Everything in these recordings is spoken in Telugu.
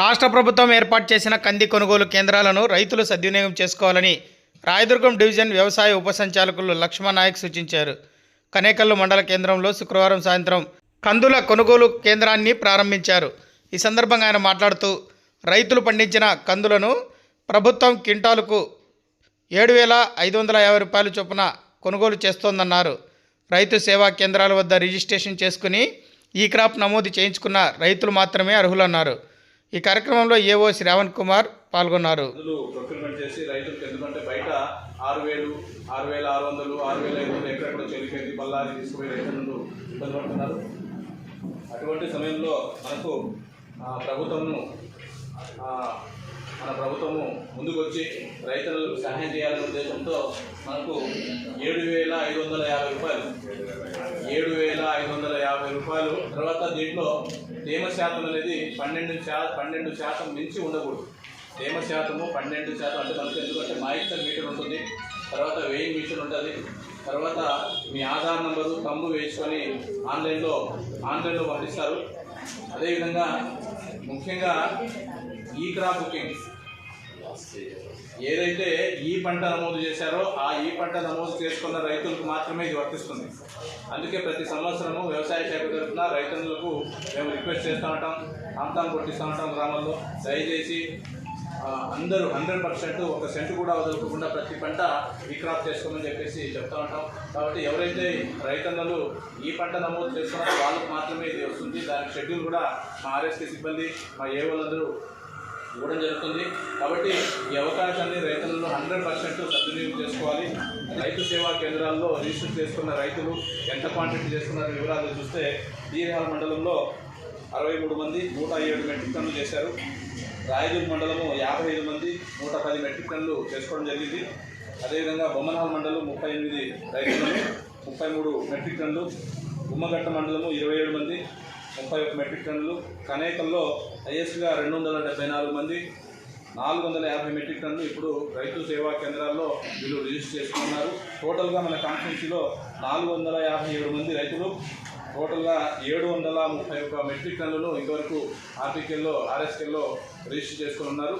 రాష్ట్ర ప్రభుత్వం ఏర్పాటు చేసిన కంది కొనుగోలు కేంద్రాలను రైతులు సద్వినియోగం చేసుకోవాలని రాయదుర్గం డివిజన్ వ్యవసాయ ఉపసంచాలకులు లక్ష్మణ్ నాయక్ సూచించారు. కనేకల్లు మండల కేంద్రంలో శుక్రవారం సాయంత్రం కందుల కొనుగోలు కేంద్రాన్ని ప్రారంభించారు. ఈ సందర్భంగా ఆయన మాట్లాడుతూ రైతులు పండించిన కందులను ప్రభుత్వం క్వింటాలుకు ఏడు వేల ఐదు వందల యాభై రూపాయల చొప్పున కొనుగోలు చేస్తోందన్నారు. రైతు సేవా కేంద్రాల వద్ద రిజిస్ట్రేషన్ చేసుకుని ఈ క్రాప్ నమోదు చేయించుకున్న రైతులు మాత్రమే అర్హులన్నారు. ఈ కార్యక్రమంలో ఏఓ శ్రావణ్ కుమార్ పాల్గొన్నారు. మందులు ప్రొక్యూర్మెంట్ చేసి రైతులకు ఎందుకంటే బయట ఆరు వేలు ఆరు వేల ఆరు వందలు ఆరు వేల ఐదు వందలు ఎక్కడెక్కడ చెలికెత్తి బల్లారి తీసుకుపోయి రైతులు ఇబ్బంది పడుతున్నారు. అటువంటి సమయంలో మనకు ప్రభుత్వము మన ప్రభుత్వము ముందుకొచ్చి రైతులకు సహాయం చేయాలనే ఉద్దేశంతో మనకు ఏడు వేల ఐదు వందల యాభై రూపాయలు ఏడు వేల ఐదు వందల రూపాయలు తర్వాత దీంట్లో తేమ శాతం అనేది పన్నెండు శా పన్నెండు శాతం మించి ఉండకూడదు. తేమ శాతము పన్నెండు శాతం అంటే మనకు ఎందుకంటే మాయిశ్చర్ మీటర్ ఉంటుంది తర్వాత వెయింగ్ మిషన్ ఉంటుంది తర్వాత మీ ఆధార్ నెంబరు తమ్ము వేసుకొని ఆన్లైన్లో ఆన్లైన్లో పంపిస్తారు. అదేవిధంగా ముఖ్యంగా ఈ క్రాప్ బుకింగ్. ఏదైతే ఈ పంట నమోదు చేశారో ఆ ఈ పంట నమోదు చేసుకున్న రైతులకు మాత్రమే ఇది వర్తిస్తుంది. అందుకే ప్రతి సంవత్సరము వ్యవసాయ శాఖ తరఫున రైతులకు మేము రిక్వెస్ట్ చేస్తూ ఉంటాం. ఆంతాం కొట్టిస్తూ ఉంటాం గ్రామంలో. దయచేసి అందరూ హండ్రెడ్ పర్సెంట్ ఒక సెంట్ కూడా వదులుకోకుండా ప్రతి పంట ఈ క్రాప్ చేసుకోమని చెప్పేసి చెప్తా ఉంటాం. కాబట్టి ఎవరైతే రైతన్నలు ఈ పంట నమోదు చేసుకున్నారో వాళ్ళకు మాత్రమే ఇది వస్తుంది. దానికి షెడ్యూల్ కూడా మా ఆర్ఎస్కే సిబ్బంది మా ఏ వాళ్ళందరూ ఇవ్వడం జరుగుతుంది. కాబట్టి ఈ అవకాశాన్ని రైతులను హండ్రెడ్ పర్సెంట్ సద్వినియోగం చేసుకోవాలి. రైతు సేవా కేంద్రాల్లో రిజిస్టర్ చేసుకున్న రైతులు ఎంత క్వాంటిటీ చేస్తున్నారు వివరాలు చూస్తే దీర్హాల మండలంలో అరవై మూడు మంది నూట ఏడు మెట్రిక్ టన్నులు చేశారు. రాయదుర్గ మండలము యాభై ఐదు మంది నూట పది మెట్రిక్ టన్నులు చేసుకోవడం జరిగింది. అదేవిధంగా బొమ్మనహాల్ మండలం ముప్పై ఎనిమిది రైతులను ముప్పై మూడు మెట్రిక్ టన్నులు గుమ్మగట్ట మండలము ఇరవై ఏడు మంది ముప్పై ఒక్క మెట్రిక్ టన్నులు. కనేకల్లో హైయెస్ట్గా రెండు వందల డెబ్బై నాలుగు మంది నాలుగు వందల యాభై మెట్రిక్ టన్నులు ఇప్పుడు రైతు సేవా కేంద్రాల్లో వీళ్ళు రిజిస్టర్ చేసుకున్నారు. టోటల్గా మన కాన్స్టిట్యూన్సీలో నాలుగు వందల యాభై ఏడు మంది రైతులు. టోటల్గా ఏడు వందల ముప్పై ఒక్క మెట్రిక్ టన్నులు ఇంతవరకు ఆర్టీకెల్లో ఆర్ఎస్కెల్లో రిజిస్టర్ చేసుకుని ఉన్నారు.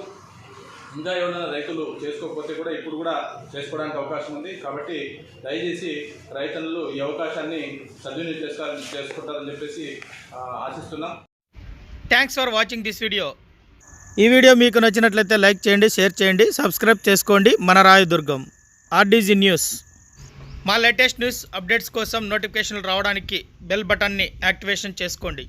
ఇంకా ఏమైనా రైతులు చేసుకోకపోతే కూడా ఇప్పుడు కూడా చేసుకోవడానికి అవకాశం ఉంది. కాబట్టి దయచేసి రైతులు ఈ అవకాశాన్ని సద్వినియోగం చేసుకోవాలని చేసుకుంటారని చెప్పేసి ఆశిస్తున్నాం. Thanks for watching this video ఈ వీడియో మీకు నచ్చినట్లయితే లైక్ చేయండి షేర్ చేయండి సబ్స్క్రైబ్ చేసుకోండి. మన Rayadurgam R D G news. మా లేటెస్ట్ న్యూస్ అప్డేట్స్ కోసం నోటిఫికేషన్లు రావడానికి బెల్ బటన్ని యాక్టివేషన్ చేసుకోండి.